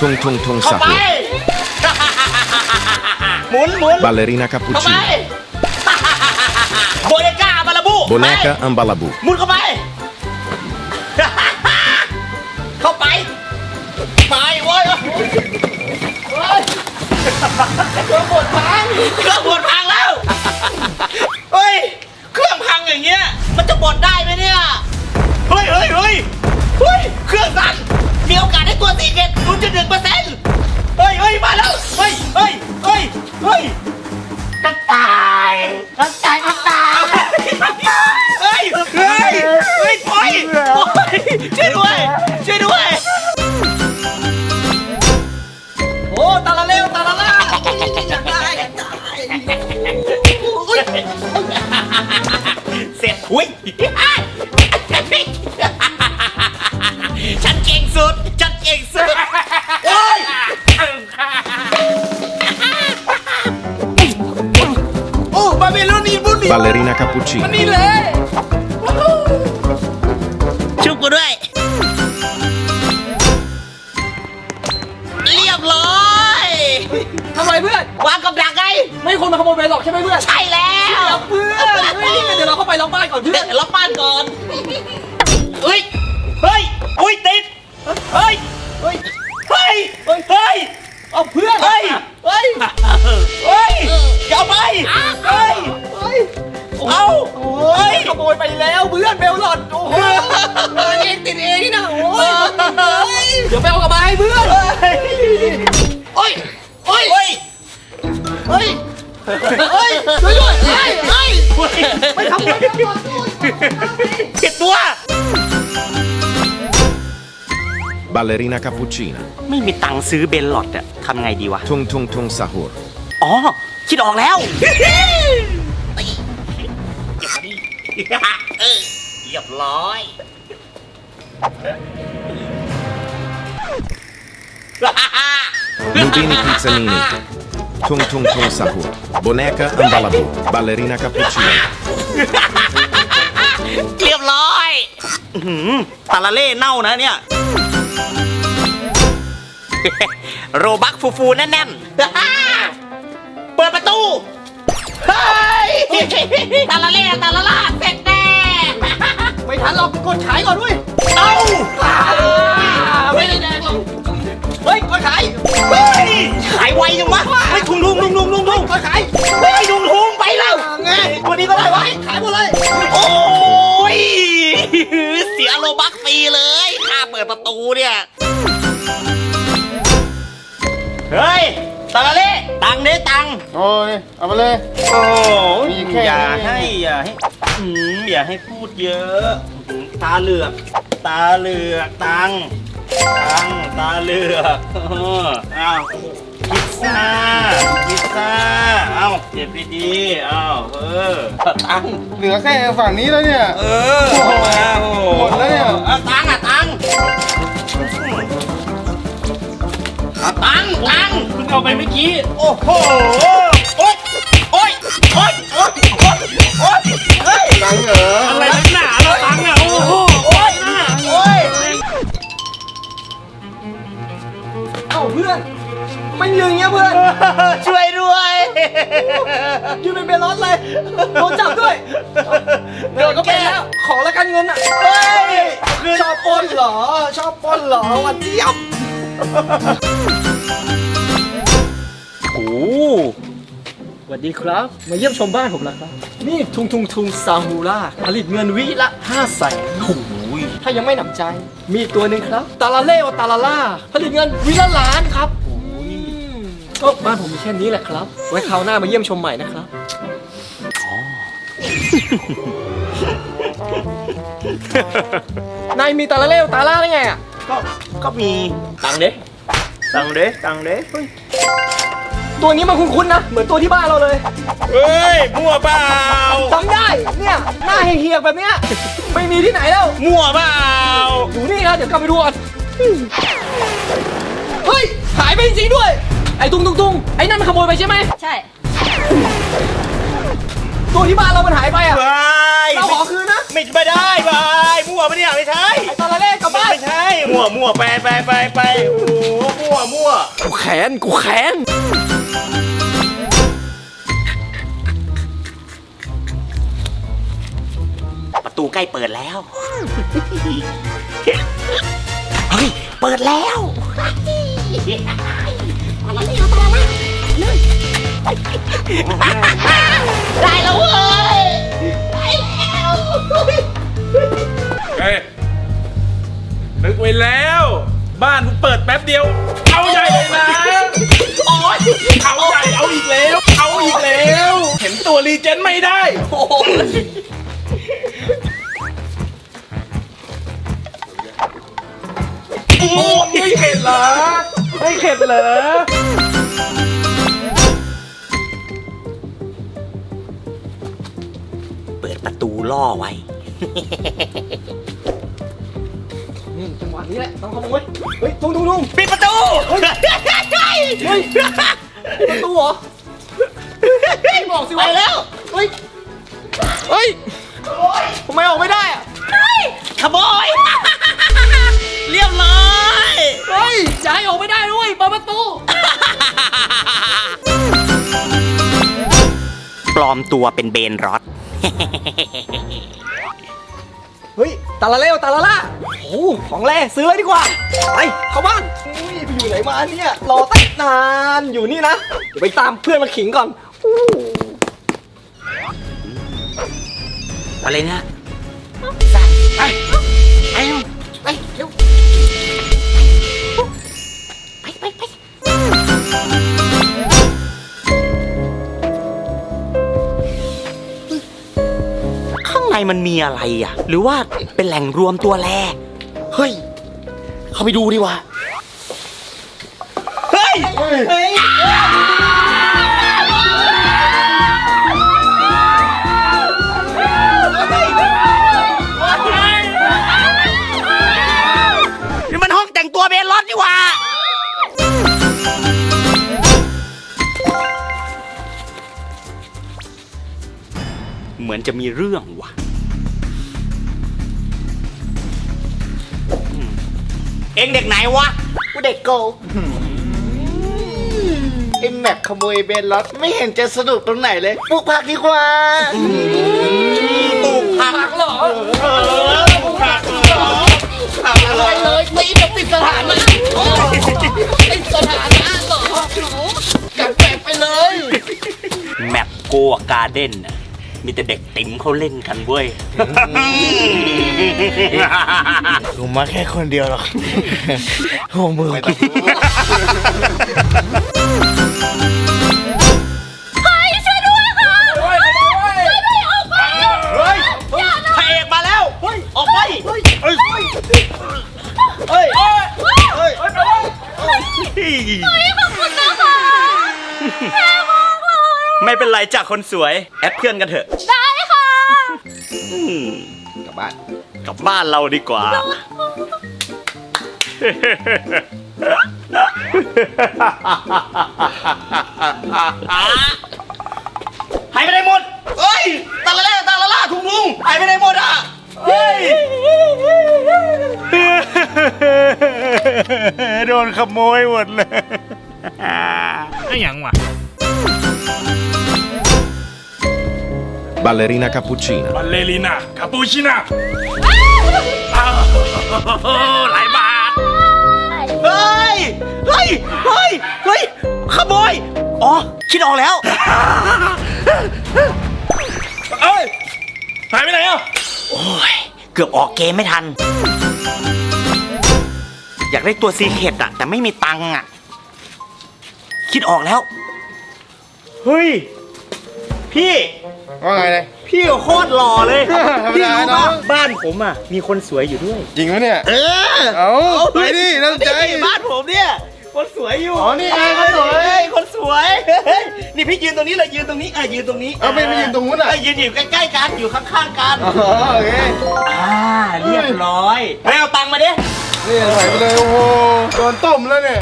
Tung tung tung เข้าไป sahur. หมุนหมุน Ballerina เข้าไป cappuccina. โบเนก้าบาลาบู Boneca ambalabu. หมุนเข้าไป บุนี Ballerina cappuccina. นี่เลยชุบกูด้วย เรียบร้อยทำไรเพื่อนวางกับดักไงไม่คนมาขโมยไปหรอกใช่ไหมเพื่อนใช่แล้วเพื่อนเฮ้ยเดี๋ยวเราเข้าไปล็อกบ้านก่อนเพื่เดี๋อยนวล็อกบ้านก่อนเฮ้ยเฮ้ยอุ้ยติดเฮ้ยเฮ้ยเฮ้ยเฮ้ยเฮ้ยเอาเพื่อนเฮ้ยเฮ้ยเฮ้ยอย่าไปเฮ้ยเฮ้ย เอาโอ้ยขโมยไปแล้วเพื่อนเบลหลอดโอ้โหเองติดเองนี่นะโอ้ยเฮ้ยเดี๋ยวไปเอากลับมาให้เพื่อนโอ้ยโอ้ยเฮ้ยเฮ้ยเฮ้ยช่วยด้วยเฮ้ยเฮ้ยไม่ทำไม่ทำก่อนผิดตัว Ballerina cappuccina. ไม่มีตังค์ซื้อเบนหลอดอะทำไงดีวะ Tung tung tung sahur. อ๋อ คิดออกแล้ว เออเรียบร้อย Nudini pizzanini. Tung tung tung sahur. Boneca ambalabu. Ballerina cappuccina. เรียบร้อยอื้อหือตาละเล่เน่านะเนี่ย โรบักฟูฟูแน่นๆ เปิดประตู เฮ้ยตาละเล่ตาละล่าเสร็จแน่ไม่ทันหรอกกดขายก่อนด้วยเอ้าไม่ได้แดงหรอกเฮ้ยกดขายเฮ้ยขายไวจังวะเฮ้ยทุงทุงทุงทุงทุงทุงกดขายเฮ้ยทุงทุงไปแล้วไงวันนี้ก็ได้ไวะขายหมดเลยโอ้ยเสียโลบักฟรีเลยค่าเปิดประตูเนี่ยเฮ้ย ตาละเล่ตังค์เด้ตังค์โอ้ย เอามาเลย โอ้มีแค่อย่านี้ให้อย่าให้อืมอย่าให้พูดเยอะอืมตาเหลือก ตาเหลือกตังค์ตังค์ตาเหลือกเอออ้าวพิซซ่าพิซซ่าเอ้าเจ็บดีๆเอ้าเออตังค์เหลือแค่ฝั่งนี้แล้วเนี่ย เออมาโอ้หมดแล้วเนี่ยอาตังค์อะตัง ตังค์ตังค์คุณเอาไปเมื่อกี้ โอ้โห โอ๊ย โอ๊ย โอ๊ย โอ๊ย โอ๊ย โอ๊ยเฮ้ย ตังค์เหรออะไรนักหนาเราตังค์อะโอ้โหโอ๊ย โอ๊ย เอ้าเพื่อนไม่ยืนอย่างเงี้ยเพื่อนช่วยด้วย ยืนเป็นเบลลอสเลยโดนจับด้วยเดี๋ยวก็เป็นแล้ว ขอแล้วกันเงินอะ เฮ้ย ชอบปล้นเหรอ ชอบปล้นเหรอวันเจี๊ยบโอ้ สวัสดีครับ มาเยี่ยมชมบ้านผมแล้วครับ นี่ทุงทุงทุงซาฮูล่าผลิตเงินวิละ5แสนโหถ้ายังไม่หนำใจ มีอีกตัวหนึ่งครับ ตาลาเล่วตาลาล่า ผลิตเงินวิละล้านครับก็บ้านผมมีแค่นี้แหละครับ ไว้คราวหน้ามาเยี่ยมชมใหม่นะครับ นายมีตาลาเล่วตาล่าได้ไงอะ ก็ ก็มี ตังค์เด้ตังค์เด้ตังค์เด้เฮ้ย ตัวนี้มันคุ้นๆนะ เหมือนตัวที่บ้านเราเลยเฮ้ย มั่วเปล่า จำได้เนี่ยหน้าเฮียๆแบบเนี้ยไม่มีที่ไหนแล้ว มั่วเปล่า อยู่นี่ครับเดี๋ยวกลับไปดูก่อนเฮ้ยหายไปจริงๆด้วย ไอ้ตุงตุงตุงไอ้นั่นมันขโมยไปใช่ไหมใช่ ตัวที่บ้านเรามันหายไปอะบายเราขอคืนนะไม่ไม่ได้บายมั่วปะเนี่ยไม่ใช่ ไอ้ตาละเล่กลับบ้านไม่ใช่ มั่วมั่วไปไปไปไปโอ้โหมั่วมั่วกูแค้นกูแค้น ตูใกล้เปิดแล้ว เฮ้ย เปิดแล้วได้แล้วเว้ยได้แล้วเฮ้ยนึกไว้แล้ว บ้านมึงเปิดแป๊บเดียว เอาใหญ่เลยนะโอ๊ยเอาใหญ่เอาอีกแล้ว เอาอีกแล้ว เห็นตัวรีเจนไม่ได้ โอ้ย โอ้ไม่เข็ดเหรอ ไม่เข็ดเหรอ เปิดประตูล่อไว้ นี่จังหวะนี้แหละต้องขโมยเฮ้ยทุ่งทุ่งทุ่งปิดประตูเฮ้ยประตูเหรอไม่บอกสิไปวะแล้ว เฮ้ย เฮ้ยทำไมออกไม่ได้อะขโมย เรียบร้อย เฮ้ยย้ายออกไม่ได้ด้วยเปิดประตู ปลอมตัวเป็นเบนรอด เฮ้ยตาละเล่วตาละล่าโอ้ของแร่ซื้อเลยดีกว่าไปเข้าบ้านอุ้ยไปอยู่ไหนมาเนี่ยรอตั้งนานอยู่นี่นะเดี๋ยวไปตามเพื่อนมาขิงก่อนอู้อะไรเนี่ยไป มีอะไรอะ หรือว่าเป็นแหล่งรวมตัวแร่เฮ้ย เข้าไปดูดีกว่า เฮ้ย เฮ้ย นี่มันห้องแต่งตัวเบนรอดนี่หว่า เหมือนจะมีเรื่องว่ะ อ็งเด็กไหนวะ กูเด็กโกไอแม็กขโมยเบนล็อตไม่เห็นจะสนุกตรงไหนเลยปลูกผักดีกว่าปลูกผักเหรอปลูกผักเหรอผักอะไรเลยตีเดี๋ยวติดสถานะติดสถานะเหรอกัดแปลกไปเลย แมปโกการ์เด้นน่ะ มีแต่เด็กติ๋มเขาเล่นกันเว้ยผมมาแค่คนเดียวหรอกโอ้มือพระเอกมาแล้วออกไปเฮ้ยเฮ้ยเฮ้ยเฮ้ย ไม่เป็นไรจ้ะคนสวย แอดเพื่อนกันเถอะ ได้ค่ะกลับบ้านกลับบ้านเราดีกว่า หายไปไหนหมดเฮ้ยตาละเล่ตาละล่าถุงลุงหายไปไหนหมดอะเฮ้ย โดนขโมยหมดเลย ไอ้หยังวะ Ballerina cappuccina. บัลเลริน่าคาปูชิน่าหลายบาท เฮ้ย เฮ้ย เฮ้ย เฮ้ย ขโมย อ๋อ คิดออกแล้ว เอ้ย หายไปไหนอะ โอ้ย เกือบออกเกมไม่ทัน อยากได้ตัวซีเคร็ตอะแต่ไม่มีตังค์อะคิดออกแล้ว เฮ้ย พี่ ว่าไงเนี่ยพี่โคตรหล่อเลยธรรมพี่ดารู้เนป่ะอะ บ้านผมอะมีคนสวยอยู่ด้วย จริงไหมเนี่ย เออเอาไปดิน้ำใจบ้านผมเนี่ย คนสวยอยู่อ๋อนี่ไงคนสวย เฮ้คนสวยเฮ้ยนี่พี่ยืนตรงนี้เลยยืนตรงนี้อะยืนตรงนี้เอาไม่ไปยืนตรงนู้นอะเยืนอยู่ใกล้ๆกันอยู่ข้างๆกันอ๋อโอเคอ่าเรียบร้อยไปเอาตังค์มาดินี่ใส่ไปเลยโอ้โหโดนต้มแล้วเนี่ย